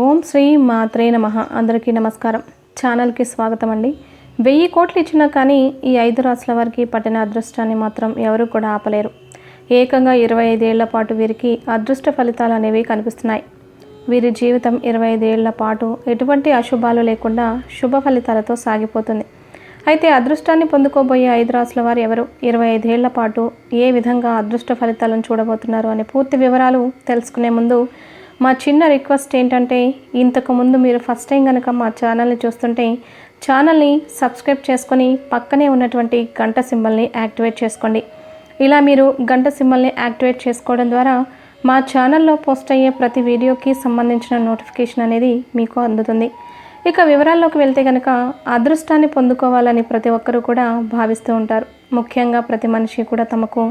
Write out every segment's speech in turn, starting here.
ఓం శ్రీ మాత్రే నమ. అందరికీ నమస్కారం. ఛానల్కి స్వాగతం అండి వెయ్యి కోట్లు ఇచ్చినా కానీ ఈ ఐదు రాసుల వారికి పట్టిన అదృష్టాన్ని మాత్రం ఎవరూ కూడా ఆపలేరు. ఏకంగా ఇరవై ఐదేళ్ళ పాటు వీరికి అదృష్ట ఫలితాలు అనేవి కనిపిస్తున్నాయి. వీరి జీవితం ఇరవై ఐదేళ్ళ పాటు ఎటువంటి అశుభాలు లేకుండా శుభ ఫలితాలతో సాగిపోతుంది. అయితే అదృష్టాన్ని పొందుకోబోయే ఐదు రాసుల వారు ఎవరు? ఇరవై ఐదేళ్ళ పాటు ఏ విధంగా అదృష్ట ఫలితాలను చూడబోతున్నారు అనే పూర్తి వివరాలు తెలుసుకునే ముందు మా చిన్న రిక్వెస్ట్ ఏంటంటే ఇంతకు ముందు మీరు ఫస్ట్ టైం కనుక మా ఛానల్ని చూస్తుంటే ఛానల్ని సబ్స్క్రైబ్ చేసుకొని పక్కనే ఉన్నటువంటి గంట సింబల్ని యాక్టివేట్ చేసుకోండి. ఇలా మీరు గంట సింబల్ని యాక్టివేట్ చేసుకోవడం ద్వారా మా ఛానల్లో పోస్ట్ అయ్యే ప్రతి వీడియోకి సంబంధించిన నోటిఫికేషన్ అనేది మీకు అందుతుంది. ఇక వివరాల్లోకి వెళ్తే కనుక అదృష్టాన్ని పొందుకోవాలని ప్రతి ఒక్కరూ కూడా భావిస్తూ ఉంటారు. ముఖ్యంగా ప్రతి మనిషి కూడా తమకు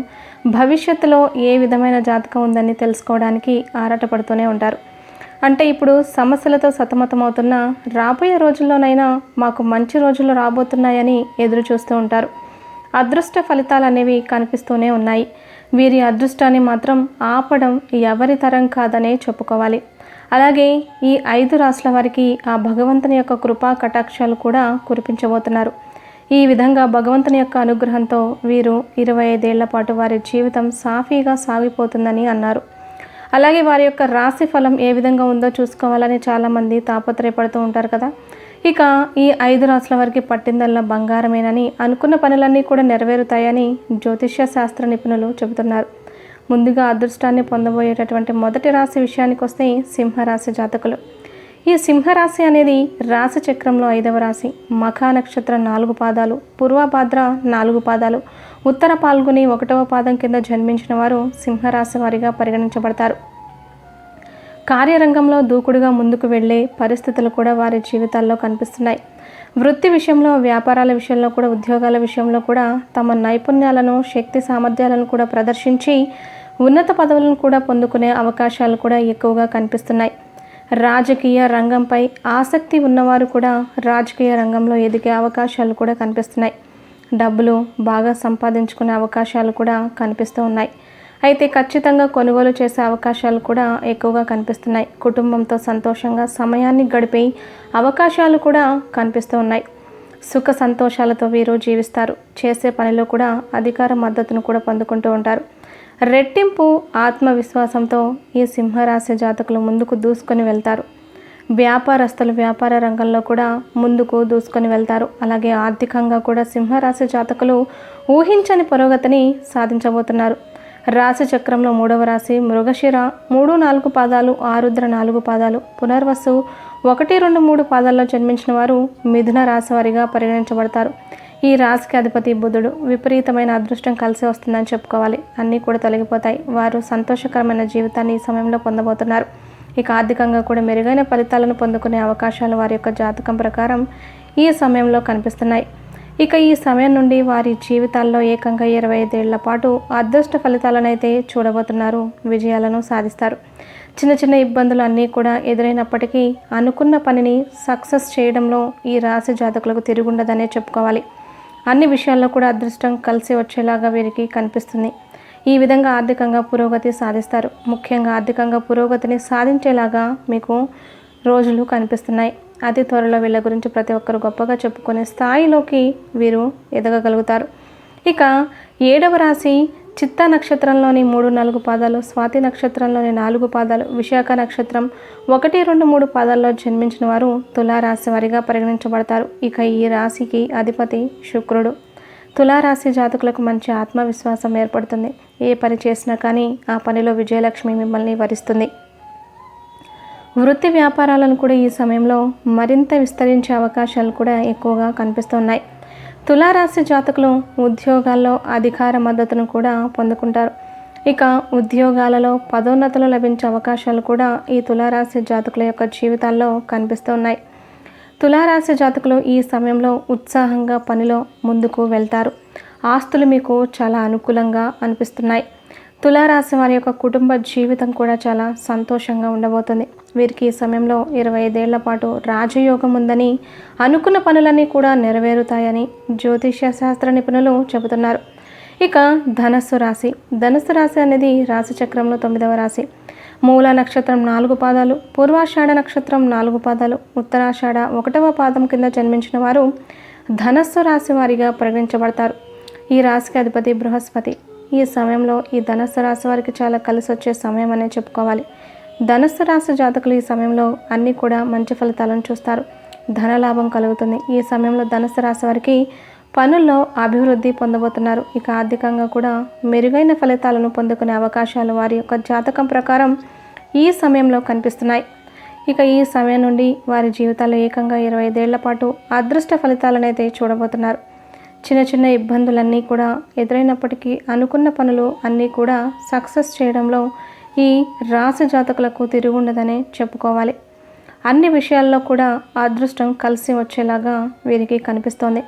భవిష్యత్తులో ఏ విధమైన జాతకం ఉందని తెలుసుకోవడానికి ఆరాటపడుతూనే ఉంటారు. అంటే ఇప్పుడు సమస్యలతో సతమతమవుతున్న రాబోయే రోజుల్లోనైనా మాకు మంచి రోజులు రాబోతున్నాయని ఎదురు చూస్తూ ఉంటారు. అదృష్ట ఫలితాలు అనేవి కనిపిస్తూనే ఉన్నాయి. వీరి అదృష్టాన్ని మాత్రం ఆపడం ఎవరి తరం కాదనే చెప్పుకోవాలి. అలాగే ఈ ఐదు రాసుల వారికి ఆ భగవంతుని యొక్క కృపా కటాక్షాలు కూడా కురిపించబోతున్నారు. ఈ విధంగా భగవంతుని యొక్క అనుగ్రహంతో వీరు ఇరవై ఐదేళ్ళ పాటు వారి జీవితం సాఫీగా సాగిపోతుందని అన్నారు. అలాగే వారి యొక్క రాశి ఫలం ఏ విధంగా ఉందో చూసుకోవాలని చాలామంది తాపత్రయపడుతూ ఉంటారు కదా. ఇక ఈ ఐదు రాసుల వారికి పట్టిందల్లా బంగారమేనని అనుకున్న పనులన్నీ కూడా నెరవేరుతాయని జ్యోతిష్య శాస్త్ర నిపుణులు చెబుతున్నారు. ముందుగా అదృష్టాన్ని పొందబోయేటటువంటి మొదటి రాశి విషయానికి వస్తే సింహరాశి జాతకులు. ఈ సింహరాశి అనేది రాశి చక్రంలో ఐదవ రాశి. మఖా నక్షత్రం నాలుగు పాదాలు పూర్వభాద్ర నాలుగు పాదాలు. ఉత్తర పాల్గొని ఒకటవ పాదం కింద జన్మించిన వారు సింహరాశి వారిగా పరిగణించబడతారు. కార్యరంగంలో దూకుడుగా ముందుకు వెళ్ళే పరిస్థితులు కూడా వారి జీవితాల్లో కనిపిస్తున్నాయి. వృత్తి విషయంలో వ్యాపారాల విషయంలో కూడా ఉద్యోగాల విషయంలో కూడా తమ నైపుణ్యాలను శక్తి సామర్థ్యాలను కూడా ప్రదర్శించి ఉన్నత పదవులను కూడా పొందుకునే అవకాశాలు కూడా ఎక్కువగా కనిపిస్తున్నాయి. రాజకీయ రంగంపై ఆసక్తి ఉన్నవారు కూడా రాజకీయ రంగంలో ఎదిగే అవకాశాలు కూడా కనిపిస్తున్నాయి. డబ్బులు బాగా సంపాదించుకునే అవకాశాలు కూడా కనిపిస్తూ ఉన్నాయి. అయితే ఖచ్చితంగా కొనుగోలు చేసే అవకాశాలు కూడా ఎక్కువగా కనిపిస్తున్నాయి. కుటుంబంతో సంతోషంగా సమయాన్ని గడిపే అవకాశాలు కూడా కనిపిస్తూ ఉన్నాయి. సుఖ సంతోషాలతో వీరు జీవిస్తారు. చేసే పనిలో కూడా అధికార మద్దతును కూడా పొందుకుంటూ ఉంటారు. రెట్టింపు ఆత్మవిశ్వాసంతో ఈ సింహరాశి జాతకులు ముందుకు దూసుకొని వెళ్తారు. వ్యాపారస్తులు వ్యాపార రంగంలో కూడా ముందుకు దూసుకొని వెళ్తారు. అలాగే ఆర్థికంగా కూడా సింహరాశి జాతకులు ఊహించని పురోగతిని సాధించబోతున్నారు. రాశి చక్రంలో మూడవ రాశి మృగశిర మూడు నాలుగు పాదాలు ఆరుద్ర నాలుగు పాదాలు పునర్వసు ఒకటి రెండు మూడు పాదాల్లో జన్మించిన వారు మిథున రాశి వారిగా పరిగణించబడతారు. ఈ రాశికి అధిపతి బుధుడు విపరీతమైన అదృష్టం కలిసి వస్తుందని చెప్పుకోవాలి. అన్నీ కూడా తొలగిపోతాయి. వారు సంతోషకరమైన జీవితాన్ని ఈ సమయంలో పొందబోతున్నారు. ఇక ఆర్థికంగా కూడా మెరుగైన ఫలితాలను పొందుకునే అవకాశాలు వారి యొక్క జాతకం ప్రకారం ఈ సమయంలో కనిపిస్తున్నాయి. ఇక ఈ సమయం నుండి వారి జీవితాల్లో ఏకంగా ఇరవై ఐదేళ్ళ పాటు అదృష్ట ఫలితాలను అయితే చూడబోతున్నారు. విజయాలను సాధిస్తారు. చిన్న చిన్న ఇబ్బందులు అన్నీ కూడా ఎదురైనప్పటికీ అనుకున్న పనిని సక్సెస్ చేయడంలో ఈ రాశి జాతకులకు తిరుగుండదనే చెప్పుకోవాలి. అన్ని విషయాల్లో కూడా అదృష్టం కలిసి వచ్చేలాగా వీరికి కనిపిస్తుంది. ఈ విధంగా ఆర్థికంగా పురోగతి సాధిస్తారు. ముఖ్యంగా ఆర్థికంగా పురోగతిని సాధించేలాగా మీకు రోజులు కనిపిస్తున్నాయి. అతి త్వరలో వీళ్ళ గురించి ప్రతి ఒక్కరు గొప్పగా చెప్పుకునే స్థాయిలోకి వీరు ఎదగగలుగుతారు. ఇక ఏడవ రాశి చిత్తా నక్షత్రంలోని మూడు నాలుగు పాదాలు స్వాతి నక్షత్రంలోని నాలుగు పాదాలు విశాఖ నక్షత్రం ఒకటి రెండు మూడు పాదాల్లో జన్మించిన వారు తులారాశి వారిగా పరిగణించబడతారు. ఇక ఈ రాశికి అధిపతి శుక్రుడు. తులారాశి జాతకులకు మంచి ఆత్మవిశ్వాసం ఏర్పడుతుంది. ఏ పని చేసినా కానీ ఆ పనిలో విజయలక్ష్మి మిమ్మల్ని వరిస్తుంది. వృత్తి వ్యాపారాలను కూడా ఈ సమయంలో మరింత విస్తరించే అవకాశాలు కూడా ఎక్కువగా కనిపిస్తున్నాయి. తులారాశి జాతకులు ఉద్యోగాల్లో అధికార మద్దతును కూడా పొందుకుంటారు. ఇక ఉద్యోగాలలో పదోన్నతులు లభించే అవకాశాలు కూడా ఈ తులారాశి జాతకుల యొక్క జీవితాల్లో కనిపిస్తున్నాయి. తులారాశి జాతకులు ఈ సమయంలో ఉత్సాహంగా పనిలో ముందుకు వెళ్తారు. ఆస్తులు మీకు చాలా అనుకూలంగా అనిపిస్తున్నాయి. తులారాశి వారి యొక్క కుటుంబ జీవితం కూడా చాలా సంతోషంగా ఉండబోతుంది. వీరికి ఈ సమయంలో ఇరవై ఐదేళ్ళ పాటు రాజయోగం ఉందని అనుకున్న పనులన్నీ కూడా నెరవేరుతాయని జ్యోతిష్య శాస్త్ర నిపుణులు చెబుతున్నారు. ఇక ధనస్సు రాశి. ధనస్సు రాశి అనేది రాశి చక్రంలో తొమ్మిదవ రాశి. మూల నక్షత్రం నాలుగు పాదాలు పూర్వాషాఢ నక్షత్రం నాలుగు పాదాలు ఉత్తరాషాఢ ఒకటవ పాదం కింద జన్మించిన వారు ధనస్సు రాశి వారిగా పరిగణించబడతారు ఈ రాశికి అధిపతి బృహస్పతి. ఈ సమయంలో ఈ ధనస్సు రాశి వారికి చాలా కలిసి వచ్చే సమయం అనే చెప్పుకోవాలి. ధనస్సు రాశి జాతకులు ఈ సమయంలో అన్నీ కూడా మంచి ఫలితాలను చూస్తారు. ధనలాభం కలుగుతుంది. ఈ సమయంలో ధనస్సు రాశి వారికి పనుల్లో అభివృద్ధి పొందబోతున్నారు. ఇక ఆర్థికంగా కూడా మెరుగైన ఫలితాలను పొందుకునే అవకాశాలు వారి యొక్క జాతకం ప్రకారం ఈ సమయంలో కనిపిస్తున్నాయి. ఇక ఈ సమయం నుండి వారి జీవితాల్లో ఏకంగా ఇరవై ఐదేళ్ళ పాటు అదృష్ట ఫలితాలనైతే చూడబోతున్నారు. చిన్న చిన్న ఇబ్బందులన్నీ కూడా ఎదురైనప్పటికీ అనుకున్న పనులు అన్నీ కూడా సక్సెస్ చేయడంలో ఈ రాశి జాతకులకు తిరుగుండదనే చెప్పుకోవాలి. అన్ని విషయాల్లో కూడా అదృష్టం కలిసి వచ్చేలాగా వీరికి కనిపిస్తోంది.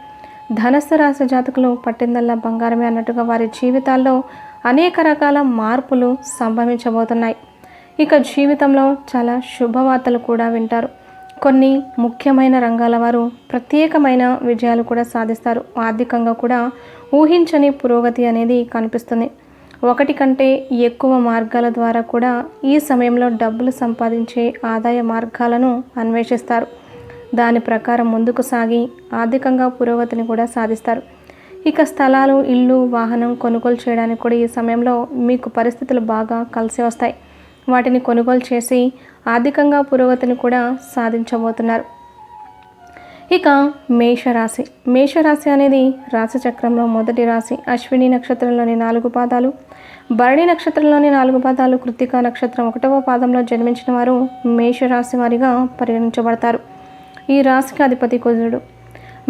ధనస్సు రాశి జాతకులు పట్టిందల్లా బంగారమే అన్నట్టుగా వారి జీవితాల్లో అనేక రకాల మార్పులు సంభవించబోతున్నాయి. ఇక జీవితంలో చాలా శుభవార్తలు కూడా వింటారు. కొన్ని ముఖ్యమైన రంగాల వారు ప్రత్యేకమైన విజయాలు కూడా సాధిస్తారు. ఆర్థికంగా కూడా ఊహించని పురోగతి అనేది కనిపిస్తుంది. ఒకటి కంటే ఎక్కువ మార్గాల ద్వారా కూడా ఈ సమయంలో డబ్బులు సంపాదించే ఆదాయ మార్గాలను అన్వేషిస్తారు. దాని ప్రకారం ముందుకు సాగి ఆర్థికంగా పురోగతిని కూడా సాధిస్తారు. ఇక స్థలాలు ఇల్లు వాహనం కొనుగోలు చేయడానికి కూడా ఈ సమయంలో మీకు పరిస్థితులు బాగా కలిసి వస్తాయి. వాటిని కొనుగోలు చేసి ఆర్థికంగా పురోగతిని కూడా సాధించబోతున్నారు. ఇక మేషరాశి. మేషరాశి అనేది రాశిచక్రంలో మొదటి రాశి. అశ్విని నక్షత్రంలోని నాలుగు పాదాలు భరణి నక్షత్రంలోని నాలుగు పాదాలు కృత్తిక నక్షత్రం ఒకటవ పాదంలో జన్మించిన వారు మేషరాశి వారిగా పరిగణించబడతారు. ఈ రాశికి అధిపతి కుజుడు.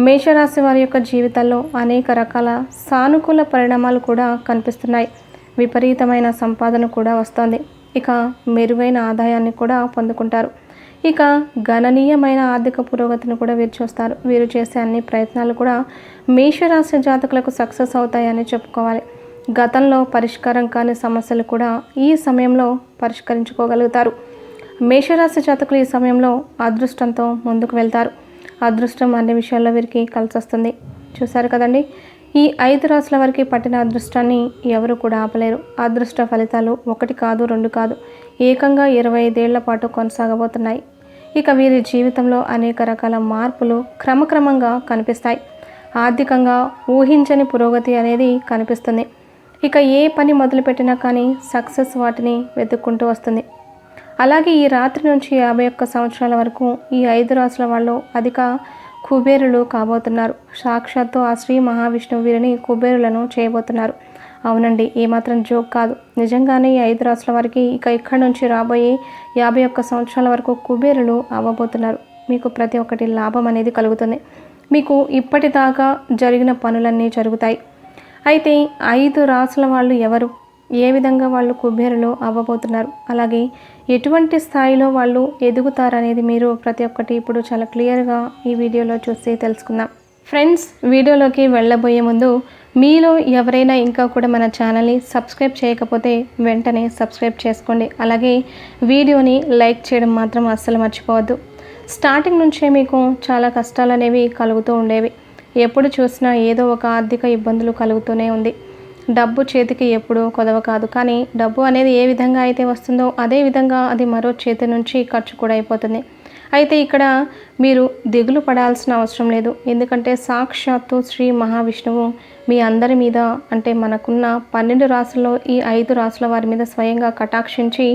మేషరాశి వారి యొక్క జీవితాల్లో అనేక రకాల సానుకూల పరిణామాలు కూడా కనిపిస్తున్నాయి. విపరీతమైన సంపాదన కూడా వస్తోంది. ఇక మెరుగైన ఆదాయాన్ని కూడా పొందుకుంటారు. ఇక గణనీయమైన ఆర్థిక పురోగతిని కూడా వీరు చూస్తారు. వీరు చేసే అన్ని ప్రయత్నాలు కూడా మేషరాశి జాతకులకు సక్సెస్ అవుతాయని చెప్పుకోవాలి. గతంలో పరిష్కారం కాని సమస్యలు కూడా ఈ సమయంలో పరిష్కరించుకోగలుగుతారు. మేషరాశి జాతకులు ఈ సమయంలో అదృష్టంతో ముందుకు వెళ్తారు. అదృష్టం అన్ని విషయాల్లో వీరికి కలిసి వస్తుంది చూశారు కదండి? ఈ ఐదు రాసుల వరకు పట్టిన అదృష్టాన్ని ఎవరు కూడా ఆపలేరు. అదృష్ట ఫలితాలు ఒకటి కాదు రెండు కాదు. ఏకంగా ఇరవై ఐదేళ్ళ పాటు కొనసాగబోతున్నాయి. ఇక వీరి జీవితంలో అనేక రకాల మార్పులు క్రమక్రమంగా కనిపిస్తాయి. ఆర్థికంగా ఊహించని పురోగతి అనేది కనిపిస్తుంది. ఇక ఏ పని మొదలుపెట్టినా కానీ సక్సెస్ వాటిని వెతుక్కుంటూ వస్తుంది. అలాగే ఈ రాత్రి నుంచి యాభై ఒక్క సంవత్సరాల వరకు ఈ ఐదు రాసుల వాళ్ళు అధిక కుబేరులు కాబోతున్నారు. సాక్షాత్తు ఆ శ్రీ మహావిష్ణువు వీరిని కుబేరులను చేయబోతున్నారు. అవునండి ఏమాత్రం జోక్ కాదు. నిజంగానే ఈ ఐదు రాసుల వారికి ఇక ఇక్కడి నుంచి రాబోయే యాభై ఒక్క సంవత్సరాల వరకు కుబేరులు అవ్వబోతున్నారు. మీకు ప్రతి ఒక్కటి లాభం అనేది కలుగుతుంది. మీకు ఇప్పటిదాకా జరిగిన పనులన్నీ జరుగుతాయి. అయితే ఐదు రాసుల వాళ్ళు ఎవరు? ఏ విధంగా వాళ్ళు కుబేరులు అవ్వబోతున్నారు? అలాగే ఎటువంటి స్థాయిలో వాళ్ళు ఎదుగుతారనేది మీరు ప్రతి ఒక్కటి ఇప్పుడు చాలా క్లియర్గా ఈ వీడియోలో చూసి తెలుసుకుందాం. ఫ్రెండ్స్ వీడియోలోకి వెళ్ళబోయే ముందు మీలో ఎవరైనా ఇంకా కూడా మన ఛానల్ని సబ్స్క్రైబ్ చేయకపోతే వెంటనే సబ్స్క్రైబ్ చేసుకోండి. అలాగే వీడియోని లైక్ చేయడం మాత్రం అస్సలు మర్చిపోవద్దు. స్టార్టింగ్ నుంచే మీకు చాలా కష్టాలు అనేవి కలుగుతూ ఉండేవి. ఎప్పుడు చూసినా ఏదో ఒక ఆర్థిక ఇబ్బందులు కలుగుతూనే ఉంది. డబ్బు చేతికి ఎప్పుడూ కొదవ కాదు. కానీ డబ్బు అనేది ఏ విధంగా అయితే వస్తుందో అదే విధంగా అది మరో చేతి నుంచి ఖర్చు కూడా అయిపోతుంది. అయితే ఇక్కడ మీరు దిగులు పడాల్సిన అవసరం లేదు. ఎందుకంటే సాక్షాత్తు శ్రీ మహావిష్ణువు మీ అందరి మీద అంటే మనకున్న పన్నెండు రాసుల్లో ఈ ఐదు రాసుల వారి మీద స్వయంగా కటాక్షించి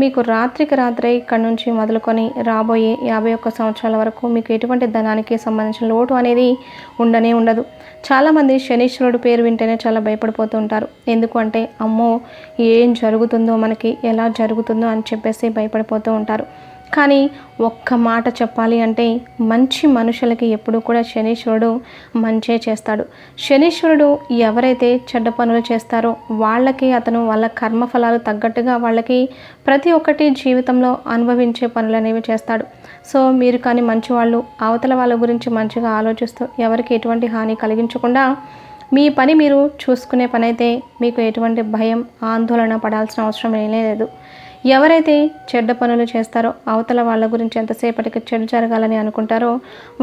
మీకు రాత్రికి రాత్రే ఇక్కడ నుంచి మొదలుకొని రాబోయే యాభై ఒక్క సంవత్సరాల వరకు మీకు ఎటువంటి ధనానికి సంబంధించిన లోటు అనేది ఉండనే ఉండదు. చాలామంది శనీశ్వరుడు పేరు వింటేనే చాలా భయపడిపోతూ ఉంటారు. ఎందుకు అంటే అమ్మో ఏం జరుగుతుందో మనకి ఎలా జరుగుతుందో అని చెప్పేసి భయపడిపోతూ ఉంటారు. కానీ ఒక్క మాట చెప్పాలి అంటే మంచి మనుషులకి ఎప్పుడూ కూడా శనీశ్వరుడు మంచే చేస్తాడు. శనీశ్వరుడు ఎవరైతే చెడ్డ పనులు చేస్తారో వాళ్ళకి అతను వాళ్ళ కర్మఫలాలు తగ్గట్టుగా వాళ్ళకి ప్రతి ఒక్కటి జీవితంలో అనుభవించే పనులు అనేవి చేస్తాడు. సో మీరు కానీ మంచి వాళ్ళు అవతల వాళ్ళ గురించి మంచిగా ఆలోచిస్తూ ఎవరికి ఎటువంటి హాని కలిగించకుండా మీ పని మీరు చూసుకునే పనైతే మీకు ఎటువంటి భయం ఆందోళన పడాల్సిన అవసరం లేదు. ఎవరైతే చెడ్డ పనులు చేస్తారో అవతల వాళ్ళ గురించి ఎంతసేపటికి చెడు జరగాలని అనుకుంటారో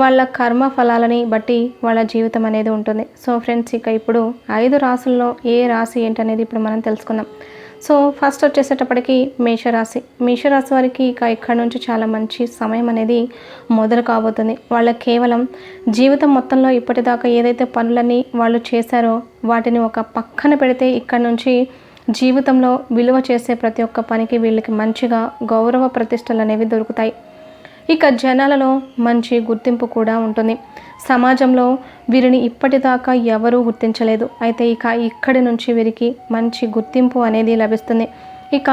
వాళ్ళ కర్మ ఫలాలని బట్టి వాళ్ళ జీవితం అనేది ఉంటుంది. సో ఫ్రెండ్స్ ఇక ఇప్పుడు ఐదు రాసుల్లో ఏ రాశి ఏంటనేది ఇప్పుడు మనం తెలుసుకుందాం. సో ఫస్ట్ వచ్చేసేటప్పటికి మేషరాశి. మేషరాశి వారికి ఇక ఇక్కడ నుంచి చాలా మంచి సమయం అనేది మొదలు కాబోతుంది. వాళ్ళకి కేవలం జీవితం మొత్తంలో ఇప్పటిదాకా ఏదైతే పనులని వాళ్ళు చేశారో వాటిని ఒక పక్కన పెడితే ఇక్కడ నుంచి జీవితంలో విలువ చేసే ప్రతి ఒక్క పనికి వీళ్ళకి మంచిగా గౌరవ ప్రతిష్టలు అనేవి దొరుకుతాయి. ఇక జనాలలో మంచి గుర్తింపు కూడా ఉంటుంది. సమాజంలో వీరిని ఇప్పటిదాకా ఎవరూ గుర్తించలేదు. అయితే ఇక ఇక్కడి నుంచి వీరికి మంచి గుర్తింపు అనేది లభిస్తుంది. ఇక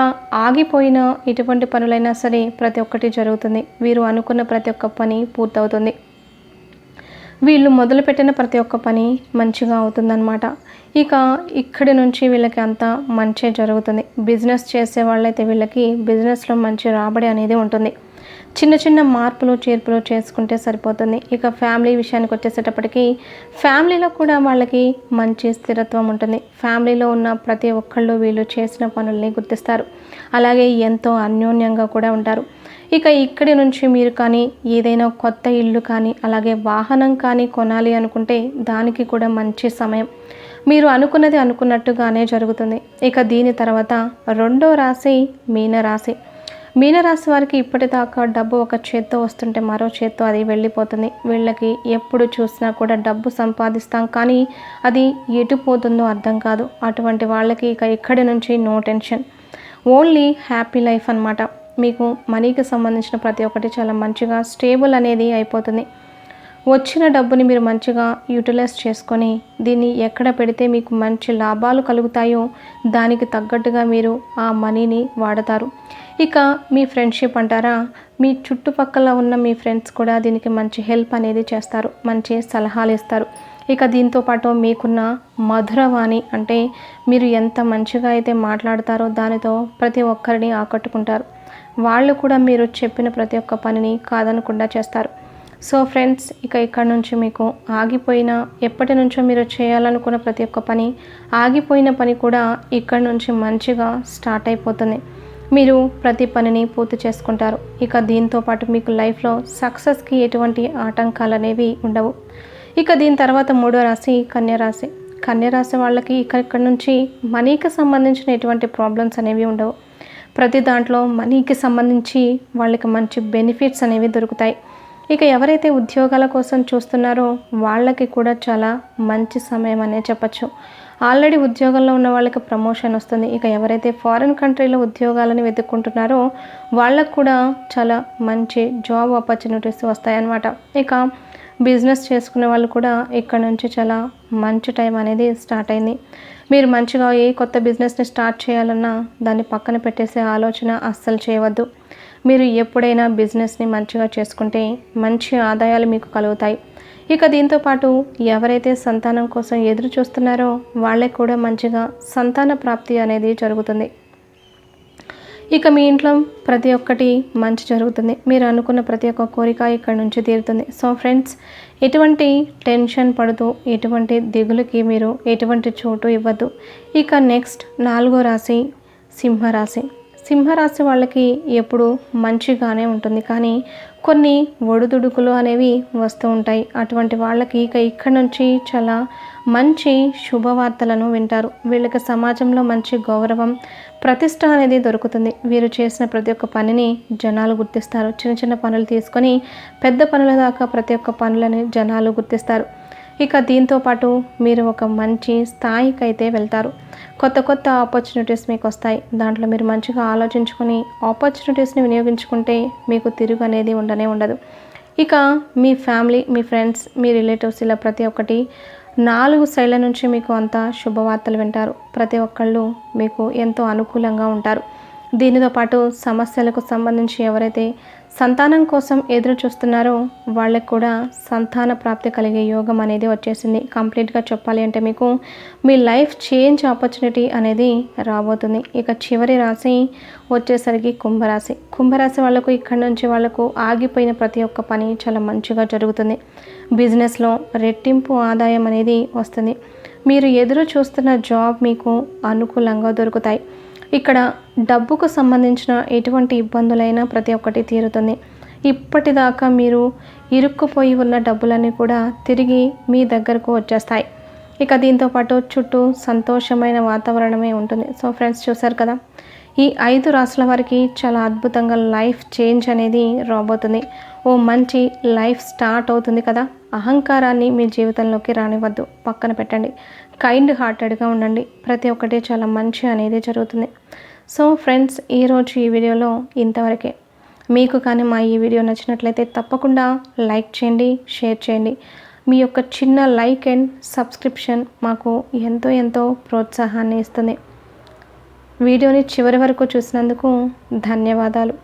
ఆగిపోయిన ఎటువంటి పనులైనా సరే ప్రతి ఒక్కటి జరుగుతుంది. వీరు అనుకున్న ప్రతి ఒక్క పని పూర్తవుతుంది. వీళ్ళు మొదలుపెట్టిన ప్రతి ఒక్క పని మంచిగా అవుతుందన్నమాట. ఇక ఇక్కడి నుంచి వీళ్ళకి అంతా మంచి జరుగుతుంది. బిజినెస్ చేసే వాళ్ళైతే వీళ్ళకి బిజినెస్లో మంచి రాబడి అనేది ఉంటుంది. చిన్న చిన్న మార్పులు చేర్పులు చేసుకుంటే సరిపోతుంది. ఇక ఫ్యామిలీ విషయానికి వచ్చేసేటప్పటికి ఫ్యామిలీలో కూడా వాళ్ళకి మంచి స్థిరత్వం ఉంటుంది. ఫ్యామిలీలో ఉన్న ప్రతి ఒక్కళ్ళు వీళ్ళు చేసిన పనుల్ని గుర్తిస్తారు. అలాగే ఎంతో అన్యోన్యంగా కూడా ఉంటారు. ఇక ఇక్కడి నుంచి మీరు కానీ ఏదైనా కొత్త ఇల్లు కానీ అలాగే వాహనం కానీ కొనాలి అనుకుంటే దానికి కూడా మంచి సమయం. మీరు అనుకున్నది అనుకున్నట్టుగానే జరుగుతుంది. ఇక దీని తర్వాత రెండో రాశి మీనరాశి. మీనరాశి వారికి ఇప్పటిదాకా డబ్బు ఒక చేత్తో వస్తుంటే మరో చేత్తో అది వెళ్ళిపోతుంది. వీళ్ళకి ఎప్పుడు చూసినా కూడా డబ్బు సంపాదిస్తాం కానీ అది ఎటు పోతుందో అర్థం కాదు. అటువంటి వాళ్ళకి ఇక ఇక్కడి నుంచి no tension. Only happy life అనమాట మీకు మనీకి సంబంధించిన ప్రతి ఒక్కటి చాలా మంచిగా స్టేబుల్ అనేది అయిపోతుంది. వచ్చిన డబ్బుని మీరు మంచిగా యూటిలైజ్ చేసుకొని దీన్ని ఎక్కడ పెడితే మీకు మంచి లాభాలు కలుగుతాయో దానికి తగ్గట్టుగా మీరు ఆ మనీని వాడతారు. ఇక మీ ఫ్రెండ్షిప్ అంటారా? మీ చుట్టుపక్కల ఉన్న మీ ఫ్రెండ్స్ కూడా దీనికి మంచి హెల్ప్ అనేది చేస్తారు మంచి సలహాలు ఇస్తారు. ఇక దీంతో పాటు మీకున్న మధురవాణి అంటే మీరు ఎంత మంచిగా అయితే మాట్లాడతారో దానితో ప్రతి ఒక్కరిని ఆకట్టుకుంటారు. వాళ్ళు కూడా మీరు చెప్పిన ప్రతి ఒక్క పనిని కాదనకుండా చేస్తారు. సో ఫ్రెండ్స్ ఇక ఇక్కడ నుంచి మీకు ఆగిపోయిన ఎప్పటి నుంచో మీరు చేయాలనుకున్న ప్రతి ఒక్క పని ఆగిపోయిన పని కూడా ఇక్కడ నుంచి మంచిగా స్టార్ట్ అయిపోతుంది. మీరు ప్రతి పనిని పూర్తి చేసుకుంటారు. ఇక దీంతో పాటు మీకు లైఫ్లో సక్సెస్కి ఎటువంటి ఆటంకాలు అనేవి ఉండవు. ఇక దీని తర్వాత మూడో రాశి కన్యరాశి కన్యరాశి వాళ్ళకి ఇక్కడ నుంచి మనీకి సంబంధించిన ఎటువంటి ప్రాబ్లమ్స్ అనేవి ఉండవు. ప్రతి దాంట్లో మనీకి సంబంధించి వాళ్ళకి మంచి బెనిఫిట్స్ అనేవి దొరుకుతాయి. ఇక ఎవరైతే ఉద్యోగాల కోసం చూస్తున్నారో వాళ్ళకి కూడా చాలా మంచి సమయం అనే చెప్పచ్చు. ఆల్రెడీ ఉద్యోగంలో ఉన్న వాళ్ళకి ప్రమోషన్ వస్తుంది. ఇక ఎవరైతే ఫారిన్ కంట్రీలో ఉద్యోగాలను వెతుక్కుంటున్నారో వాళ్ళకు కూడా చాలా మంచి జాబ్ ఆపర్చునిటీస్ వస్తాయన్నమాట. ఇక బిజినెస్ చేసుకునే వాళ్ళు కూడా ఇక్కడ నుంచి చాలా మంచి టైం అనేది స్టార్ట్ అయింది. మీరు మంచిగా ఏ కొత్త బిజినెస్ని స్టార్ట్ చేయాలన్నా దాన్ని పక్కన పెట్టేసే ఆలోచన అస్సలు చేయవద్దు. మీరు ఎప్పుడైనా బిజినెస్ని మంచిగా చేసుకుంటే మంచి ఆదాయాలు మీకు కలుగుతాయి. ఇక దీంతో పాటు ఎవరైతే సంతానం కోసం ఎదురు చూస్తున్నారో వాళ్ళకి కూడా మంచిగా సంతాన ప్రాప్తి అనేది జరుగుతుంది. ఇక మీ ఇంట్లో ప్రతి ఒక్కటి మంచి జరుగుతుంది. మీరు అనుకున్న ప్రతి ఒక్క కోరిక ఇక్కడ నుంచి తీరుతుంది. సో ఫ్రెండ్స్ ఎటువంటి టెన్షన్ పడుతూ ఎటువంటి దిగులుకి మీరు ఎటువంటి చోటు ఇవ్వద్దు. ఇక నెక్స్ట్ నాలుగో రాశి సింహరాశి. సింహరాశి వాళ్ళకి ఎప్పుడు మంచిగానే ఉంటుంది. కానీ కొన్ని ఒడుదుడుకులు అనేవి వస్తూ ఉంటాయి. అటువంటి వాళ్ళకి ఇక ఇక్కడ నుంచి చాలా మంచి శుభవార్తలను వింటారు. వీళ్ళకి సమాజంలో మంచి గౌరవం ప్రతిష్ట అనేది దొరుకుతుంది. వీరు చేసిన ప్రతి ఒక్క పనిని జనాలు గుర్తిస్తారు. చిన్న చిన్న పనులు తీసుకొని పెద్ద పనుల దాకా ప్రతి ఒక్క పనులని జనాలు గుర్తిస్తారు. ఇక దీంతో పాటు మీరు ఒక మంచి స్థాయికి అయితే వెళ్తారు. కొత్త కొత్త ఆపర్చునిటీస్ మీకు వస్తాయి. దాంట్లో మీరు మంచిగా ఆలోచించుకొని ఆపర్చునిటీస్ని వినియోగించుకుంటే మీకు తిరుగు అనేది ఉండనే ఉండదు. ఇక మీ ఫ్యామిలీ మీ ఫ్రెండ్స్ మీ రిలేటివ్స్ ఇలా ప్రతి ఒక్కటి నాలుగు సైడ్ల నుంచి మీకు అంతా శుభవార్తలు వింటారు. ప్రతి ఒక్కళ్ళు మీకు ఎంతో అనుకూలంగా ఉంటారు. దీనితో పాటు సమస్యలకు సంబంధించి ఎవరైతే సంతానం కోసం ఎదురు చూస్తున్నారో వాళ్ళకు కూడా సంతాన ప్రాప్తి కలిగే యోగం అనేది వచ్చేసింది. కంప్లీట్గా చెప్పాలి అంటే మీకు మీ లైఫ్ చేంజ్ ఆపర్చునిటీ అనేది రాబోతుంది. ఇక చివరి రాశి వచ్చేసరికి కుంభరాశి. కుంభరాశి వాళ్ళకు ఇక్కడ నుంచి వాళ్ళకు ఆగిపోయిన ప్రతి ఒక్క పని చాలా మంచిగా జరుగుతుంది. బిజినెస్లో రెట్టింపు ఆదాయం అనేది వస్తుంది. మీరు ఎదురు చూస్తున్న జాబ్ మీకు అనుకూలంగా దొరుకుతాయి. ఇక్కడ డబ్బుకు సంబంధించిన ఎటువంటి ఇబ్బందులైనా ప్రతి ఒక్కటి తీరుతుంది. ఇప్పటిదాకా మీరు ఇరుక్కుపోయి ఉన్న డబ్బులన్నీ కూడా తిరిగి మీ దగ్గరకు వచ్చేస్తాయి. ఇక దీంతో పాటు చుట్టూ సంతోషమైన వాతావరణమే ఉంటుంది. సో ఫ్రెండ్స్ చూసారు కదా? ఈ ఐదు రాసుల వారికి చాలా అద్భుతంగా లైఫ్ చేంజ్ అనేది రాబోతుంది. ఓ మంచి లైఫ్ స్టార్ట్ అవుతుంది కదా? అహంకారాన్ని మీ జీవితంలోకి రానివ్వద్దు. పక్కన పెట్టండి. కైండ్ హార్టెడ్గా ఉండండి. ప్రతి ఒక్కటి చాలా మంచి అనేది జరుగుతుంది. సో ఫ్రెండ్స్ ఈరోజు ఈ వీడియోలో ఇంతవరకే. మీకు కానీ మా ఈ వీడియో నచ్చినట్లయితే తప్పకుండా లైక్ చేయండి షేర్ చేయండి. మీ యొక్క చిన్న లైక్ అండ్ సబ్స్క్రిప్షన్ మాకు ఎంతో ఎంతో ప్రోత్సాహాన్ని ఇస్తుంది. వీడియోని చివరి వరకు చూసినందుకు ధన్యవాదాలు.